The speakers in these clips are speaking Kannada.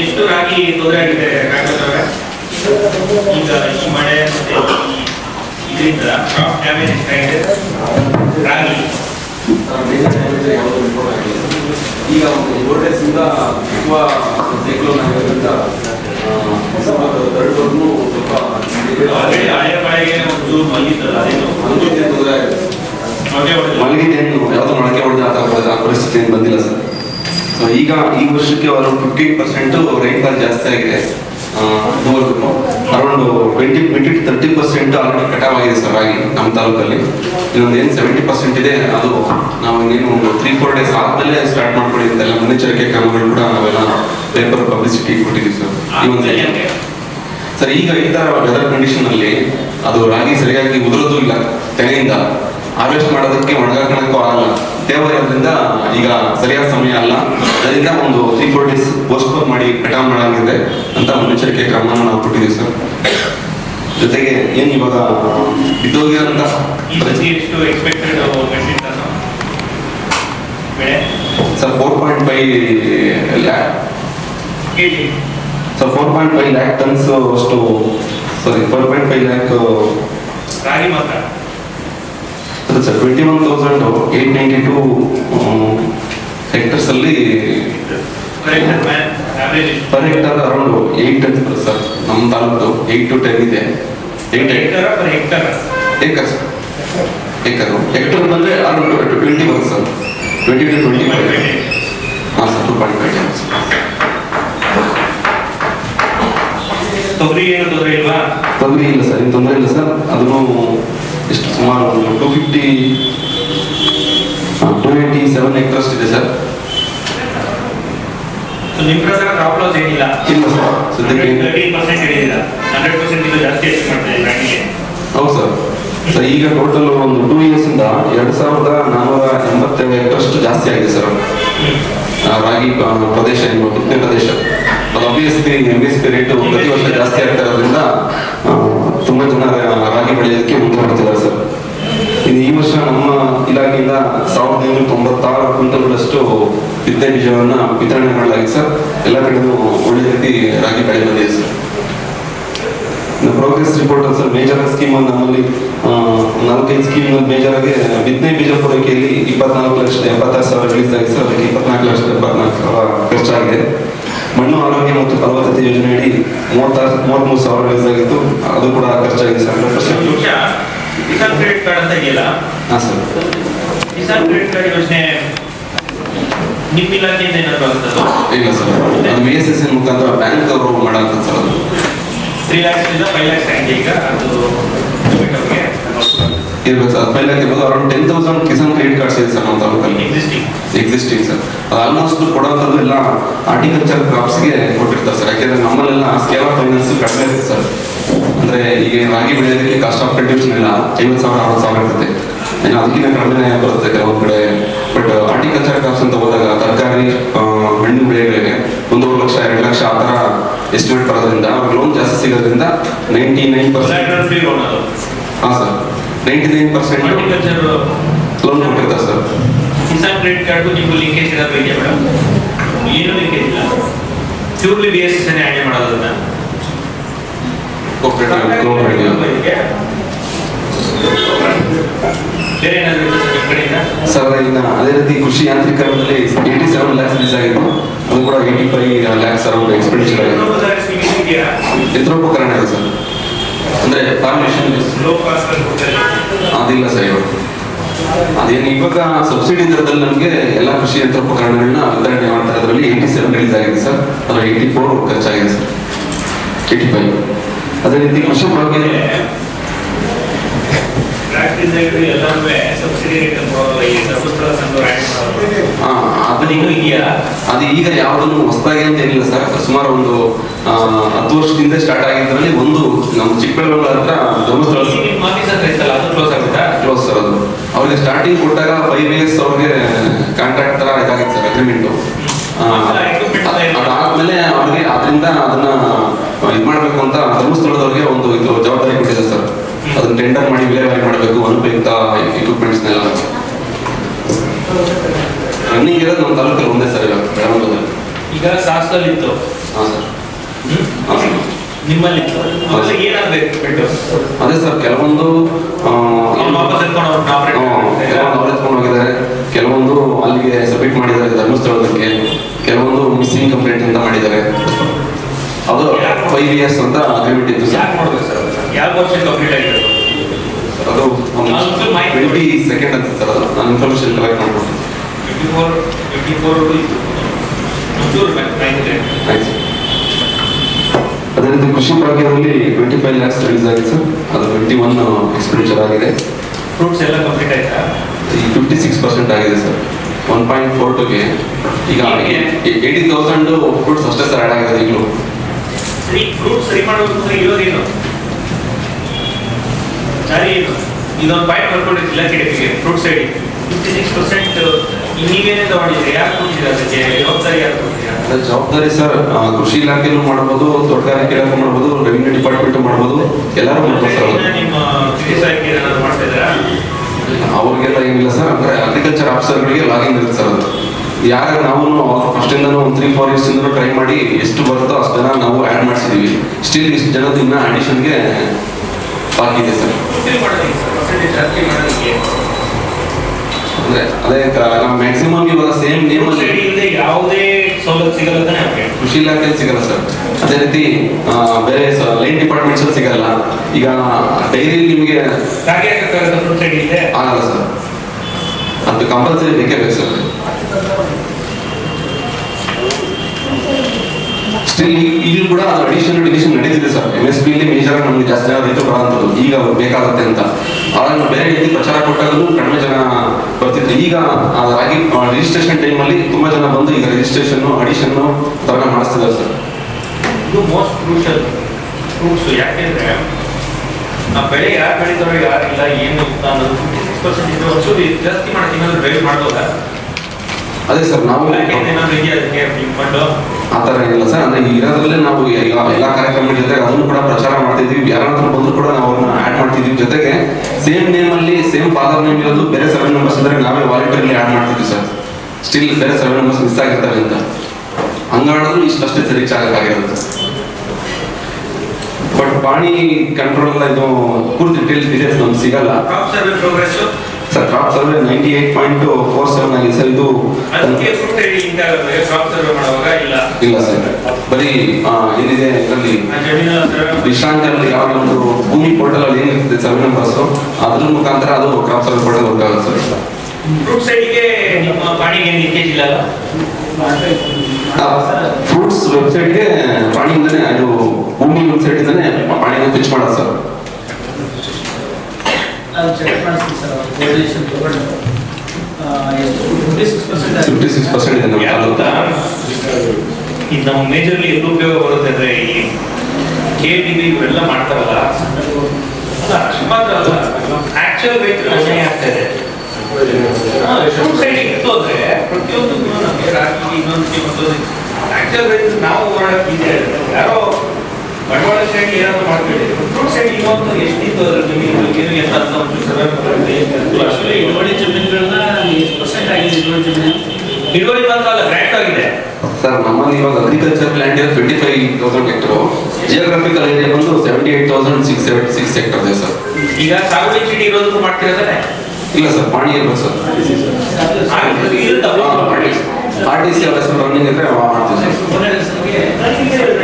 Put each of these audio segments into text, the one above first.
ಎಷ್ಟು ರಾಗಿ ತೊಂದರೆ ಆಗಿದೆ ಈಗ ಈ ಮಳೆ ಮತ್ತೆ ಇದರಿಂದ ಕ್ರಾಪ್ ಡ್ಯಾಮೇಜ್ ಆಗಿದೆ? ರಾಗಿ. ಈಗ ವೋಲ್ಟೇಜಿಂದ ತುಂಬ ಸೈಕ್ಲೋನ್ ಆಗಿರೋದ್ರಿಂದ ದರಡುವರೆಗೂ ಆಲ್ರೆಡಿ ಹಳೆಯ ಮಳೆಗೆ ಒಂಚೂರು ಮಲಗಿದ್ದಲ್ಲ ಅದೇನು? ಮಲಗಿದ್ದೆ ತೊಂದರೆ ಆಗಿದೆ. ಮೊಳಕೆ ಹೊಡೆದು ಮೊಳಕೆ ಹೊಡೆದು ಆ ಪರಿಸ್ಥಿತಿ ಏನು ಬಂದಿಲ್ಲ ಸರ್. ಈಗ ಈ ವರ್ಷಕ್ಕೆ ಅವರು ಫಿಫ್ಟೀನ್ ಪರ್ಸೆಂಟ್ ರೈನ್ಫಾಲ್ ಜಾಸ್ತಿ ಆಗಿದೆ. Around twenty twenty to thirty percent already ಕಟಾವ್ ಆಗಿದೆ ಸರ್ ಆಗಿ ನಮ್ಮ ತಾಲೂಕಲ್ಲಿ. ಇನ್ನೊಂದು ಏನು ಸೆವೆಂಟಿ ಪರ್ಸೆಂಟ್ ಇದೆ ಅದು ನಾವು ಇನ್ನೇನು ತ್ರೀ ಫೋರ್ ಡೇಸ್ ಆದಮೇಲೆ ಸ್ಟಾರ್ಟ್ ಮಾಡ್ಕೊಳ್ಳಿ ಅಂತೆಲ್ಲ ಮುನ್ನೆಚ್ಚರಿಕೆ ಕ್ರಮಗಳು ಕೂಡ ನಾವೆಲ್ಲ ಪೇಪರ್ ಪಬ್ಲಿಸಿಟಿ ಕೊಟ್ಟಿದ್ದೀವಿ ಸರ್ ಈ ಒಂದು ಸರ್ ಈಗ ಈ ಥರ ವೆದರ್ ಕಂಡೀಷನಲ್ಲಿ ಅದು ರಾಗಿ ಸರಿಯಾಗಿ ಉದುರೋದು ಇಲ್ಲ ತೆನೆಯಿಂದ. ಹಾರ್ವೆಸ್ಟ್ ಮಾಡೋದಕ್ಕೆ ಒಣಗಾಕೊಳ್ಳೋಕ್ಕೂ ಆಗಲ್ಲ ದೇವರಿಂದ ಈಗ ಸರಿಯಾದ ಸಮಯ ಅಲ್ಲ. ಅದರಿಂದ ಒಂದು ತ್ರೀ ಫೋರ್ ಡೇಸ್ ಪೋಸ್ಟ್ಪೋನ್ ಮಾಡಿ ಕಟಾವ್ ಮಾಡಂಗಿದೆ ಅಂತ ಮುನ್ನೆಚ್ಚರಿಕೆ ಕ್ರಮವನ್ನು ನಾವು ಕೊಟ್ಟಿದ್ದೀವಿ ಸರ್ ಜೊತೆಗೆ ಏನು ಇವಾಗ ಬಿದ್ದೋಗಿರೋಂಥ sir four point five lakh sir four point five lakh tons ಅಷ್ಟು sorry four point five lakh ರಾಗಿ ಮಾತ್ರ. ಅದೇ sir. Twenty one thousand eight ninety two hectares ಅಲ್ಲಿ per hectare around eight sir. ನಮ್ಮ ತಾಲೂಕು ಏಟ್ ಟು ಟೆನ್ ಇದೆ. ಏಟ್ ಏಕರ್ ಏಕರ್ ಹೆಕ್ಟರ್ ಬಂದರೆ around twenty one sir. Twenty two twenty five ಹಾಂ sir two point five times ತೊಗರಿ ಏನು ತೊಂದರೆ ಇಲ್ವಾ? ತೊಂದರೆ ಇಲ್ಲ ಸರ್ ಏನು ತೊಂದರೆ ಇಲ್ಲ ಸರ್. ಅದನ್ನು ಎಷ್ಟು ಸುಮಾರು two fifty to eighty seven hectares ಇದೆ ಸರ್. ನಿಮ್ಮ ಪ್ರಕಾರ ಕ್ರಾಪ್ ಲಾಸ್ ಏನಿಲ್ಲ? ಇಲ್ಲ ಸರ್ ಸದ್ಯಕ್ಕೆ ತರ್ಟೀನ್ ಪರ್ಸೆಂಟ್ ಹೇಳಿದಿಲ್ಲ ಹಂಡ್ರೆಡ್ ಪರ್ಸೆಂಟ್ ಇದು ಜಾಸ್ತಿ ಮಾಡ್ತಾ ಹೌದು ಸರ್. ಸರ್ ಈಗ ಟೋಟಲ್ ಒಂದು ಟೂ ಇಯರ್ಸ್ ಇಂದ ಎರಡ್ ಸಾವಿರದ ನಾನೂರ ಎಂಬತ್ತೇಳು ಹೆಕ್ಟರ್ಷ್ಟು ಜಾಸ್ತಿ ಆಗಿದೆ ಸರ್. ರಾಗಿ ಪ್ರದೇಶ ಬಿತ್ತನೆ ಪ್ರದೇಶ. ಅದು obviously M S P rate ಪ್ರತಿ ವರ್ಷ ಜಾಸ್ತಿ ಆಗ್ತಾ ಇರೋದ್ರಿಂದ ರಾಗಿ ಬೆಳೆಯೋದಕ್ಕೆ ಮುಂದುವರೆದಿದ್ದಾರೆ ಸರ್. ಇನ್ನು ಈ ವರ್ಷ ನಮ್ಮ ಇಲಾಖೆಯಿಂದ ಸಾವಿರದ ಐನೂರ ತೊಂಬತ್ತಾರು ಕ್ವಿಂಟಲ್ಗಳಷ್ಟು ಬಿತ್ತನೆ ಬೀಜವನ್ನು ವಿತರಣೆ ಮಾಡಲಾಗಿದೆ ಸರ್. ಎಲ್ಲ ಕಡೆನೂ ಒಳ್ಳೆ ರೀತಿ ರಾಗಿ ಬೆಳೆ ಬಂದಿದೆ sir. Progress report sir major scheme ನಮ್ಮಲ್ಲಿ ನಾಲ್ಕೈದು ಸ್ಕೀಮ್ ಮೇಜರ್ ಆಗಿ ಬಿತ್ತನೆ ಬೀಜ ಪೂರೈಕೆಯಲ್ಲಿ ಇಪ್ಪತ್ನಾಲ್ಕು ಲಕ್ಷದ ಎಪ್ಪತ್ತಾರು ಸಾವಿರ ರಿಲೀಸ್ ಆಗಿದೆ ಸರ್. ಅದಕ್ಕೆ ಇಪ್ಪತ್ನಾಲ್ಕು ಲಕ್ಷದ ಎಪ್ಪತ್ನಾಲ್ಕು ಸಾವಿರ ಖರ್ಚಾಗಿದೆ. ಮಣ್ಣು ಆರೋಗ್ಯ ಮತ್ತು ಫಲವತ್ತತೆ ಯೋಜನೆಯಡಿ ಮೂವತ್ತಾರು ಮೂವತ್ಮೂರು ಸಾವಿರ ವಯಸ್ಸಾಗಿತ್ತು ಅದು ಕೂಡ ಖರ್ಚಾಗಿದೆ sir. Hundred percent Kisan credit card ಅಂತ ಇದೆಯಲ್ಲ? ಹಾಂ ಸರ್. ಕಿಸಾನ್ ಕ್ರೆಡಿಟ್ ಕಾರ್ಡ್ ಯೋಜನೆ ನಿಮ್ಮ ಇಲಾಖೆಯಿಂದ ಏನಾದ್ರು ಆಗ್ತದೋ ಇಲ್ಲ ಸರ್. ಅದು ಬಿ ಎಸ್ ಎಸ್ ಎನ್ ಮುಖಾಂತರ ಬ್ಯಾಂಕ್ ಅವರು ಮಾಡೋಂಥ ಸರ್ ಅದು. ತ್ರೀ ಲ್ಯಾಕ್ಸ್ ಇಂದ ಫೈವ್ ಲ್ಯಾಕ್ಸ್ ಆಗಿದೆ ಈಗ ಅದು ಇರ್ಬೇಕು ಸರ್. ಫೈವ್ ಲ್ಯಾಕ್ ಇರ್ಬೋದು around ten thousand Kisan credit cards ಇದೆ ಸರ್ ನಮ್ಮ ತಾಲೂಕಲ್ಲಿ. Existing sir. ಆಲ್ಮೋಸ್ಟ್ ಕೊಡೋಂಥದ್ದು ಎಲ್ಲ ಹಾರ್ಟಿಕಲ್ಚರ್ ಕ್ರಾಪ್ಸ್ಗೆ ಕೊಟ್ಟಿರ್ತಾರೆ ಸರ್. ಯಾಕೆಂದ್ರೆ ನಮ್ಮಲ್ಲೆಲ್ಲ ಸ್ಕೇಲ್ ಆಫ್ ಫೈನಾನ್ಸ್ ಕಡಿಮೆ ಇರುತ್ತೆ ಸರ್. ಅಂದ್ರೆ ಈಗ ರಾಗಿ ಬೆಳೆಯೋದಕ್ಕೆ ಕಾಸ್ಟ್ ಆಫ್ ಎಲ್ಲ ಐವತ್ತು ಸಾವಿರ ಅರವತ್ತು ಸಾವಿರ ಇರುತ್ತೆ. ಇನ್ನು ಅದಕ್ಕಿಂತ ಕಡಿಮೆ ಬರುತ್ತೆ ಕೆಲವೊಂದು ಕಡೆ. ಬಟ್ ಹಾರ್ಟಿಕಲ್ಚರ್ ಕ್ರಾಪ್ಸ್ ಅಂತ ಹೋದಾಗ ತರಕಾರಿ ಹಣ್ಣು ಬೆಳೆಗಳಿಗೆ ಒಂದೂವರೆ ಲಕ್ಷ ಎರಡು ಲಕ್ಷ ಆ ಥರ ಎಸ್ಟಿಮೇಟ್ ಬರೋದ್ರಿಂದ ಅವ್ರಿಗೆ ಲೋನ್ ಜಾಸ್ತಿ ಸಿಗೋದ್ರಿಂದ ninety nine percent free loan ಅದು ಹಾಂ sir ninety nine percent loan ಕೊಟ್ಟಿರ್ತಾರೆ ಸರ್ ಕಿಸಾನ್ ಕ್ರೆಡಿಟ್ ಕಾರ್ಡ್ ನಿಮ್ಗೆ ಲಿಂಕೇಜ್ ಇರೋದು ಇದೆಯಾ ಮೇಡಮ್ ಏನು ಲಿಂಕೇಜ್ ಇಲ್ಲ. Purely B S N add ಮಾಡೋದನ್ನ ಇದಕ್ಕೆ ಬೇರೆ ಏನಾದ್ರು ನಿಮ್ಮ ಕಡೆಯಿಂದ? ಸರ್ ಇನ್ನ ಅದೇ ರೀತಿ ಕೃಷಿ ಯಾಂತ್ರೀಕರಣದಲ್ಲಿ ಏಯ್ಟಿ ಸೆವೆನ್ ಲ್ಯಾಕ್ಸ್ ರಿಲೀಸ್ ಆಗಿದ್ದು ಅದು ಕೂಡ eighty five lakhs around expenditure ಆಗಿದೆ. ಯಂತ್ರೋಪಕರಣ ಇದೆ ಸರ್ ಅಂದ್ರೆ ಕೊಡ್ತಾರೆ ಅದಿಲ್ಲ ಸರ್ ಇವಾಗ. ಅದೇನು ಇವಾಗ ಸಬ್ಸಿಡಿ ದರದಲ್ಲಿ ನಮಗೆ ಎಲ್ಲ ಕೃಷಿ ಯಂತ್ರೋಪಕರಣಗಳನ್ನ ವಿತರಣೆ ಮಾಡ್ತಾ ಅದರಲ್ಲಿ ಏಯ್ಟಿ ಸೆವೆನ್ ರಿಲೀಸ್ ಆಗಿದೆ ಸರ್. ಅದು ಏಯ್ಟಿ ಫೋರ್ ಖರ್ಚಾಗಿದೆ ಸರ್ ಏಯ್ಟಿ ಫೈವ್ ಅದೇ ರೀತಿ ಕೃಷಿ ಬಗ್ಗೆ ಅದು ಈಗ ಯಾವುದನ್ನು ಹೊಸದಾಗಿ ಅಂತ ಸುಮಾರು ಒಂದು ಹತ್ತು ವರ್ಷದಿಂದ ಸ್ಟಾರ್ಟ್ ಆಗಿದ್ರಲ್ಲಿ ಒಂದು ನಮ್ಮ ಚಿಕ್ಕಬಳ್ಳಾಪುರ ಹತ್ರ ಧರ್ಮಸ್ಥಳ ಕ್ಲೋಸ್ ಆಗುತ್ತಾ? ಕ್ಲೋಸ್ ಸರ್ ಅದು. ಅವ್ರಿಗೆ ಸ್ಟಾರ್ಟಿಂಗ್ ಕೊಟ್ಟಾಗ ಫೈವ್ ಇಯರ್ಸ್ ಅವ್ರಿಗೆ ಕಾಂಟ್ರಾಕ್ಟ್ ತರ ಇದಾಗಿತ್ತು ಸರ್ ಅಗ್ರಿಮೆಂಟು ಅದಾದ್ಮೇಲೆ ಅವ್ರಿಗೆ ಅದರಿಂದ ಅದನ್ನ ಇದು ಮಾಡಬೇಕು ಅಂತ ಧರ್ಮಸ್ಥಳದವ್ರಿಗೆ ಒಂದು ಇದು ಜವಾಬ್ದಾರಿ ಕೊಟ್ಟಿದೆ ಸರ್ ಅದನ್ನ ಟೆಂಡರ್ ಮಾಡಿ ವಿಲೇವಾರಿ ಮಾಡಬೇಕು ಅನುಪಯುಕ್ತ ಇಕ್ವಿಪ್ಮೆಂಟ್ಸ್ನೆಲ್ಲ ರನ್ನಿಂಗ್ ಇರೋದು ನಮ್ಮ ತಾಲೂಕಲ್ಲಿ ಒಂದೇ ಸರ್ ಇವಾಗ ಬೆಳಗಾವಿಯಲ್ಲಿ ಈಗ ಸಾಸ್ ಶಾಸ್ತ್ರದಲ್ಲಿ ಇತ್ತು ಹಾಂ ಸರ್. ನಿಮ್ಮಲ್ಲಿ. ಅವಾಗ ಏನಾಗ್ಬೇಕು ಬಿಟ್ಟು? ಅದೇ ಸರ್ ಕೆಲವೊಂದು ಎತ್ಕೊಂಡು ಹೋಗಿದ್ದಾರೆ. ಕೆಲವೊಂದು ಅಲ್ಲಿಗೆ ಸಬ್ಮಿಟ್ ಮಾಡಿದ್ದಾರೆ ಧರ್ಮಸ್ಥಳದಕ್ಕೆ ಕೆಲವೊಂದು ಮಿಸ್ಸಿಂಗ್ ಕಂಪ್ಲೇಂಟ್ ಅಂತ ಮಾಡಿದ್ದಾರೆ. ಅದು ಫೈವ್ ಇಯರ್ಸ್ ಅಂತ ಅಗ್ರಿಮೆಂಟ್ ಇತ್ತು ಸರ್ ಯಾಕೆ ಮಾಡ್ಬೇಕು ಸರ್ ಯಾವ ವರ್ಷ ಕಂಪ್ಲೀಟ್ ಆಗಿದೆ ಅದು ಟ್ವೆಂಟಿ ಸೆಕೆಂಡ್ ಅಂತ ಸರ್ ಅದು. ನಾನು ಇನ್ಫಾರ್ಮೇಶನ್ ಕಲೆಕ್ಟ್ ಮಾಡ್ಕೊಡ್ತೀನಿ. ಅದೇ ರೀತಿ ಕೃಷಿ ಭಾಗ್ಯದಲ್ಲಿ ಟ್ವೆಂಟಿ ಫೈವ್ ಲ್ಯಾಕ್ಸ್ ರಿಲೀಸ್ ಆಗಿದೆ ಸರ್ ಅದು ಟ್ವೆಂಟಿ ಒನ್ ಎಕ್ಸ್ಪೆಂಡಿಚರ್ ಆಗಿದೆ. ಫ್ರೂಟ್ಸ್ ಎಲ್ಲ ಕಂಪ್ಲೀಟ್ ಆಯ್ತಾ? ಈ ಫಿಫ್ಟಿ ಸಿಕ್ಸ್ ಪರ್ಸೆಂಟ್ ಆಗಿದೆ ಸರ್ ಒನ್ ಪಾಯಿಂಟ್ ಫೋರ್ ಟುಗೆ ಈಗ ಏಯ್ಟಿ ತೌಸಂಡ್ ಫ್ರೂಟ್ಸ್ ಅಷ್ಟೇ ಸರ್ ಆ್ಯಡ್ ಆಗಿದೆ ಈಗಲೂ. ಫ್ರೂಟ್ಸ್ ಸರಿ ಮಾಡಬೇಕು ಅಂದ್ರೆ ಇರೋದೇನು ಏನು? ಇದೊಂದು ಪಾಯಿಂಟ್ ಬರ್ಕೊಂಡಿದ್ದಿಲ್ಲ ಕಿಡಕಿಗೆ fruit side fifty six percent ಜವಾಬ್ದಾರಿ ಸರ್ ಕೃಷಿ ಇಲಾಖೆನೂ ಮಾಡ್ಬೋದು ತೋಟಗಾರಿಕೆ ಇಲಾಖೆ ಮಾಡ್ಬೋದು ರೆವಿನ್ಯೂ ಡಿಪಾರ್ಟ್ಮೆಂಟ್ ಮಾಡ್ಬೋದು ಎಲ್ಲರೂ ಮಾಡ್ಬೋದು ಸರ್. ಇದ್ದೀರಾ? ಅವ್ರಿಗೆಲ್ಲ ಏನಿಲ್ಲ ಸರ್ ಅಂದ್ರೆ ಅಗ್ರಿಕಲ್ಚರ್ ಆಫೀಸರ್ಗಳಿಗೆ ಲಾಗಿನ್ ಇರುತ್ತೆ ಸರ್ ಅದು. ಯಾರು ನಾವು ಫಸ್ಟ್ ಇಂದ ಒಂದು ತ್ರೀ ಫೋರ್ ಇಯರ್ಸ್ ಇಂದ ಟ್ರೈ ಮಾಡಿ ಎಷ್ಟು ಬರುತ್ತೋ ಅಷ್ಟು ಜನ ನಾವು ಆ್ಯಡ್ ಮಾಡಿಸಿದೀವಿ. ಸ್ಟಿಲ್ ಇಷ್ಟು ಜನದ ಇನ್ನ ಅಡಿಷನ್ಗೆ ಬಾಕಿ ಇದೆ ಸರ್ ಫುಲ್ಫಿಲ್ ಮಾಡೋದಕ್ಕೆ ಪರ್ಸೆಂಟೇಜ್ ಜಾಸ್ತಿ ಮಾಡೋದಕ್ಕೆ ಅಂದ್ರೆ ಅದೇ ನಾವು ಮ್ಯಾಕ್ಸಿಮಮ್ ಇವಾಗ ಸೇಮ್ ನೇಮ್ ಇಲ್ಲದೆ ಯಾವುದೇ ಸವಲತ್ತು ಸಿಗಲ್ಲ ತಾನೇ ಅವ್ರಿಗೆ? ಕೃಷಿ ಇಲಾಖೆಯಲ್ಲಿ ಸಿಗಲ್ಲ ಸರ್ ಅದೇ ರೀತಿ ಬೇರೆ ಲೈನ್ ಡಿಪಾರ್ಟ್ಮೆಂಟ್ಸ್ ಸಿಗಲ್ಲ. ಈಗ ಡೈರಿ ನಿಮಗೆ ಆಗಲ್ಲ ಸರ್ ಅದು ಕಂಪಲ್ಸರಿ ಬೇಕೇ ಬೇಕು ಸರ್ ಸ್ಟಿಲ್ ಇಲ್ಲಿ ಕೂಡ ಅದು ಅಡಿಷನ್ ಡಿವಿಷನ್ ನಡೀತಿದೆ ಸರ್ ಎಂ ಎಸ್ ಪಿ ಇಲ್ಲಿ ಮೇಜರ್ ನಮಗೆ ಜಾಸ್ತಿ ರೈತರು ಬರೋಂಥದ್ದು. ಈಗ ಅವ್ರು ಬೇಕಾಗುತ್ತೆ ಅಂತ. ಆದ್ರೆ ಬೇರೆ ರೀತಿ ಪ್ರಚಾರ ಕೊಟ್ಟಾಗಲೂ ಕಡಿಮೆ ಜನ ಬರ್ತಿದ್ರು ಈಗ ರಾಗಿ ರಿಜಿಸ್ಟ್ರೇಷನ್ ಟೈಮಲ್ಲಿ ತುಂಬಾ ಜನ ಬಂದು ಈಗ ರಿಜಿಸ್ಟ್ರೇಷನ್ ಅಡಿಷನ್ ತರ ಮಾಡಿಸ್ತಿದ್ದಾರೆ ಸರ್. ಇದು ಮೋಸ್ಟ್ ಕ್ರೂಷಲ್ ಫ್ರೂಟ್ಸ್ ಯಾಕೆಂದ್ರೆ ಆ ಬೆಳೆ ಯಾರು ಬೆಳೀತಾರೋ ಯಾರಿಲ್ಲ ಏನು ಅಂತ ಅನ್ನೋದು ಫಿಫ್ಟಿ ಸಿಕ್ಸ್ ಪರ್ಸೆಂಟ್ ಇದ್ರೆ ಒಂಚೂರು ಜಾಸ್ತಿ ಮಾಡಿ ಏನಾದ್ರು ಡ್ರೈವ್ ಮಾಡ್ಬೋದಾ? ಅದೇ ಸರ್ ನಾವು ಏನಾದ್ರು ಇದೆಯಾ ಅದಕ್ಕೆ ಫಂಡು ಆ ಥರ ಏನಿಲ್ಲ ಸರ್. ಅಂದ್ರೆ ಇರೋದ್ರಲ್ಲೇ ನಾವು ಎಲ್ಲ ಕಾರ್ಯಕ್ರಮ ಜೊತೆಗೆ ಅದನ್ನು ಕೂಡ ಪ್ರಚಾರ ಮಾಡ್ತಿದ್ವಿ. ಯಾರಾದ್ರೂ ಬಂದರೂ ಕೂಡ ನಾವು ಅವ್ರನ್ನ ಮಾಡ್ತಿದ್ವಿ. ಜೊತೆಗೆ ಸೇಮ್ ನೇಮ್ ಅಲ್ಲಿ ಸೇಮ್ ಫಾದರ್ ನೇಮ್ ಇರೋದು ಬೇರೆ ಸೆವೆನ್ ನಂಬರ್ಸ್ ಇದ್ರೆ ನಾವೇ ವಾಲಂಟಿಯರ್ಲಿ ಆಡ್ ಮಾಡ್ತಿದ್ವಿ ಸರ್. ಸ್ಟಿಲ್ ಬೇರೆ ಸೆವೆನ್ ನಂಬರ್ಸ್ ಮಿಸ್ ಆಗಿರ್ತಾರೆ ಅಂತ. ಹಂಗಾಡಿದ್ರು ಇಷ್ಟಷ್ಟೇ ಸರಿ ಆಗಕ್ಕಾಗಿರುತ್ತೆ ಬಟ್ ಪಾಣಿ ಕಂಟ್ರೋಲ್ ಇದು ಪೂರ್ತಿ ಡೀಟೇಲ್ಸ್ ನಮ್ಗೆ ಸಿಗಲ್ಲ. Sir crop survey ninety eight point four seven ಆಗಿದೆ ಸರ್ ಇದು ಇಲ್ಲ ಇಲ್ಲ. ಸರ್. ಬರೀ ಏನಿದೆ ಇದರಲ್ಲಿ ವಿಶ್ರಾಂತಿಯಲ್ಲಿ ಯಾವ ಒಂದು ಭೂಮಿ ಪೋರ್ಟಲ್ ಅಲ್ಲಿ ಏನಿರುತ್ತೆ ಸರ್ವೆ ನಂಬರ್ಸ್ ಅದ್ರ ಮುಖಾಂತರ ಅದು ಕ್ರಾಪ್ ಸರ್ವೆ ಪೋರ್ಟಲ್ ವರ್ಕ್ ಆಗುತ್ತೆ ಸರ್. ಫ್ರೂಟ್ ಸೈಡ್ಗೆ ನಿಮ್ಮ ಪಾಣಿಗೆ ಲೀಕೇಜ್ ಇಲ್ಲ ಫ್ರೂಟ್ಸ್ ವೆಬ್ಸೈಟ್ಗೆ ಪಾಣಿಯಿಂದನೇ ಅದು ಭೂಮಿ ವೆಬ್ಸೈಟ್ ಇಂದನೇ ಪಾಣಿನ ಪಿಚ್ ಮಾಡೋದು ಸರ್. ಅದು ಚೆಕ್ ಮಾಡಿಸ್ತೀನಿ ಸರ್ ಅವ್ರು ಕೋರ್ಡಿನೇಷನ್ ತಗೊಂಡು ಎಷ್ಟು fifty six percent fifty six percent ಇದೆ ನಮ್ಮ ಅಂತ? ಗೊತ್ತಾ ಇದು ನಮ್ಮ ಮೇಜರ್ಲಿ ಎಲ್ಲಿ ಉಪಯೋಗ ಬರುತ್ತೆ ಅಂದರೆ ಈ ಕೆ ಟಿ ವಿ ಇವೆಲ್ಲ ಮಾಡ್ತಾರಲ್ಲ? ಅಲ್ಲ ಅಷ್ಟು ಮಾತ್ರ ಅಲ್ಲ ಆ್ಯಕ್ಚುಯಲ್ ರೈತರು ಕಡಿಮೆ ಆಗ್ತಾ ಇದೆ. ಫ್ರೂಟ್ ಸೈಡ್ ಇತ್ತು ಅಂದರೆ ಪ್ರತಿಯೊಂದು ನಮಗೆ ರಾಗಿ ಇನ್ನೊಂದು ಮತ್ತೊಂದು. ಆ್ಯಕ್ಚುಯಲ್ ರೈತರು ನಾವು ಹೋರಾಡಕ್ಕೆ ಇದೆ. ಯಾರೋ ಬಂಡವಾಳ ಶ್ರೇಣಿ ಏನಾದ್ರು ಮಾಡ್ತೀವಿ ಫ್ರೂಟ್ ಶ್ರೇಣಿ ಇವತ್ತು ಎಷ್ಟಿತ್ತು ಅದ್ರ ಜಮೀನು ಏನು ಎಂತ ಅಂತ ಒಂದು ಸರ್ವೆ ಆಕ್ಚುಲಿ ಇಳುವರಿ ಜಮೀನುಗಳನ್ನ ಎಷ್ಟು ಪರ್ಸೆಂಟ್ ಆಗಿದೆ ಇಳುವರಿ ಜಮೀನು? ಇಳುವರಿ ಬಂತಲ್ಲ ಗ್ರ್ಯಾಂಟ್ ಆಗಿದೆ. ಸರ್ ನಮ್ಮಲ್ಲಿ ಇವಾಗ ಅಗ್ರಿಕಲ್ಚರ್ ಲ್ಯಾಂಡ್ ಇರೋ twenty five thousand hectare geographical area ಬಂದು seventy eight thousand six seventy six hectare ಇದೆ ಸರ್. ಈಗ ಸಾಗುವಳಿ ಚೀಟಿ ಇರೋದಕ್ಕೂ ಮಾಡ್ತಿರೋದೇ ಇಲ್ಲ ಸರ್ ಪಾಣಿ ಇರ್ಬೋದು ಸರ್. ಆರ್ ಟಿ ಸಿ ಅವ್ರ ರನ್ನಿಂಗ್ ಇದ್ರೆ ಮಾಡ್ತೀವಿ ಸರ್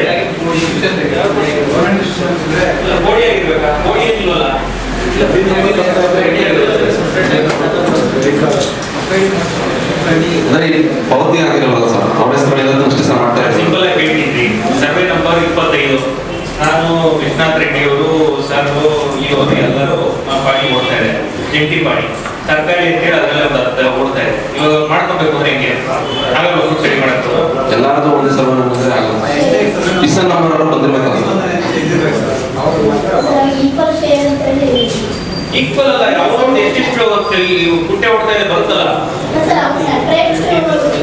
ಕೋಡಿ ಆಗಿರ್ಬೇಕಾ ಕೋಡಿ ಏನಿಲ್ವಲ್ಲ ಅಂದ್ರೆ ಈ ಪಾವತಿ ಆಗಿರಲ್ಲ ಸರ್ ಅವ್ರ ಹೆಸರು ಇರೋದನ್ನ ಅಷ್ಟೇ ಸರ್ ಮಾಡ್ತಾ ಇರ್ತೀವಿ ಸಿಂಪಲ್ ಆಗಿ ಹೇಳ್ತಿದ್ರಿ ಸರ್ವೆ ನಂಬರ್ ಇಪ್ಪತ್ತೈದು ನಾನು ವಿಶ್ವನಾಥ್ ರೆಡ್ಡಿ ಅವರು ಸರ್ ಇವರು ಎಲ್ಲರೂ ಪಾಣಿ ಓಡ್ತಾ ಇದೆ. ಜಂಟಿ ಪಾಣಿ ತರಕಾರಿ ಅಂತ ಹೇಳಿ ಒಂದು ಅರ್ಧ ಓಡ್ತಾ ಇದೆ. ಇವಾಗ ಮಾಡ್ಕೊಬೇಕು ಅಂದ್ರೆ ಹೆಂಗೆ? ಆಗಲ್ಲ ಫುಡ್ ಸರಿ ಮಾಡಕ್ಕೆ ಎಲ್ಲರದು ಒಂದೇ ಸಲ ಆಗಲ್ಲ. ನಂಬರ್ ಅವರು ಬಂದಿರ್ಬೇಕಲ್ಲ ಈಕ್ವಲ್ ಶೇರ್ ಅಂತ ಹೇಳಿ ಈಕ್ವಲ್ ಅಲ್ಲ ಅವ್ರೊಂದು ಎಷ್ಟೆಷ್ಟು ಕುಟ್ಟೆ ಹೊಡ್ತಾ ಇದೆ ಬರುತ್ತಲ್ಲ ಸರ್ ಅವ್ರು ಸಪ್ರೇಟ್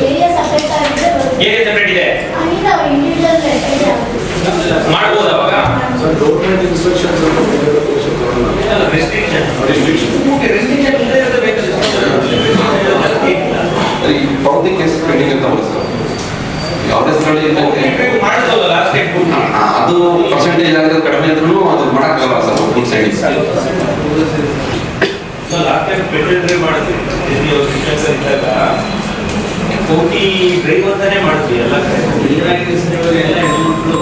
ಏರಿಯಾ ಸಪ್ರೇಟ್ ಆಗಿದ್ರೆ ಬರುತ್ತೆ ಏನೇ ಸೆಪರೇಟ್ ಇದೆ ಹಂಗಿದ್ರೆ ಅವ್ರು ಇಂಡಿವಿಜುವಲ್ ಲೆಟರ್ ಆಗುತ್ತೆ ಮಾಡ್ಬೋದು ಅವಾಗ ಗೌರ್ಮೆಂಟ್ ಇನ್ಸ್ಪೆಕ್ಷನ್ಸ್ ರೆಸ್ಟ್ರಿಕ್ಷನ್ ರೆಸ್ಟ್ರಿಕ್ಷನ್ ಇಲ್ಲದೆ ಇರೋದು ಬೇಕಲ್ಲ ಈ ಪಾವತಿ ಕೇಸ್ ಪೆಂಡಿಂಗ್ ಅಂತ ಹೋಗುತ್ತೆ ಸರ್ ಅವ್ರ ಹೆಸರಲ್ಲಿ ಮಾಡಿದ್ವಲ್ಲ ಲಾಸ್ಟ್ ಟೈಮ್ ಅದು ಪರ್ಸೆಂಟೇಜ್ ಅಂದ್ರೆ ಕಡಿಮೆ ಇದ್ರೂ ಅದು ಮಾಡಕ್ಕಾಗಲ್ಲ ಇಲ್ಲಿ ಅವ್ರು ಶಿಕ್ಷಕರು ಇದ್ದಾಗ ಕೋಟಿ ಡ್ರೈವ್ ಅಂತಾನೆ ಮಾಡ್ತೀವಿ ಎಲ್ಲ ಎಲ್ಲ ಹೆಣ್ಮಕ್ಳು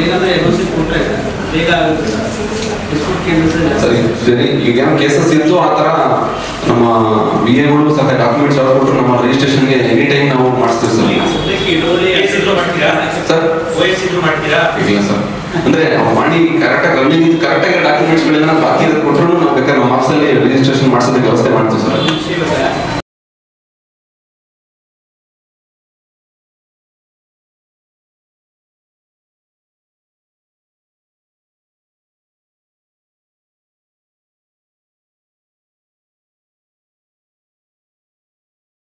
ಏನಾದ್ರೆ ಎನ್ ಸಿ ಕೊಟ್ಟರೆ ಬೇಗ ಆಗುತ್ತೆ ಸರಿ ಈಗ ಏನೋ ಕೇಸಸ್ ಇತ್ತು ಆ ಥರ ನಮ್ಮ ಬಿ ಎಗಳು ಸಹ ಡಾಕ್ಯುಮೆಂಟ್ಸ್ ಯಾವ್ದು ಕೊಟ್ಟು ನಮ್ಮ ರಿಜಿಸ್ಟ್ರೇಷನ್ಗೆ ಎನಿ ಟೈಮ್ ನಾವು ಮಾಡಿಸ್ತೀವಿ ಸರ್. ಸರ್. ಇಲ್ಲ ಸರ್. ಅಂದ್ರೆ ಮಾಡಿ ಕರೆಕ್ಟಾಗಿ ರನ್ನಿಂಗ್ ಕರೆಕ್ಟಾಗಿ ಡಾಕ್ಯುಮೆಂಟ್ಸ್ಗಳೆಲ್ಲ ಬಾಕಿ ಕೊಟ್ಟರು ನಾವು ಬೇಕಾದ್ರೆ ನಮ್ಮ ಆಫೀಸಲ್ಲಿ ರಿಜಿಸ್ಟ್ರೇಷನ್ ಮಾಡಿಸೋದಕ್ಕೆ ವ್ಯವಸ್ಥೆ ಮಾಡ್ತೀವಿ ಸರ್.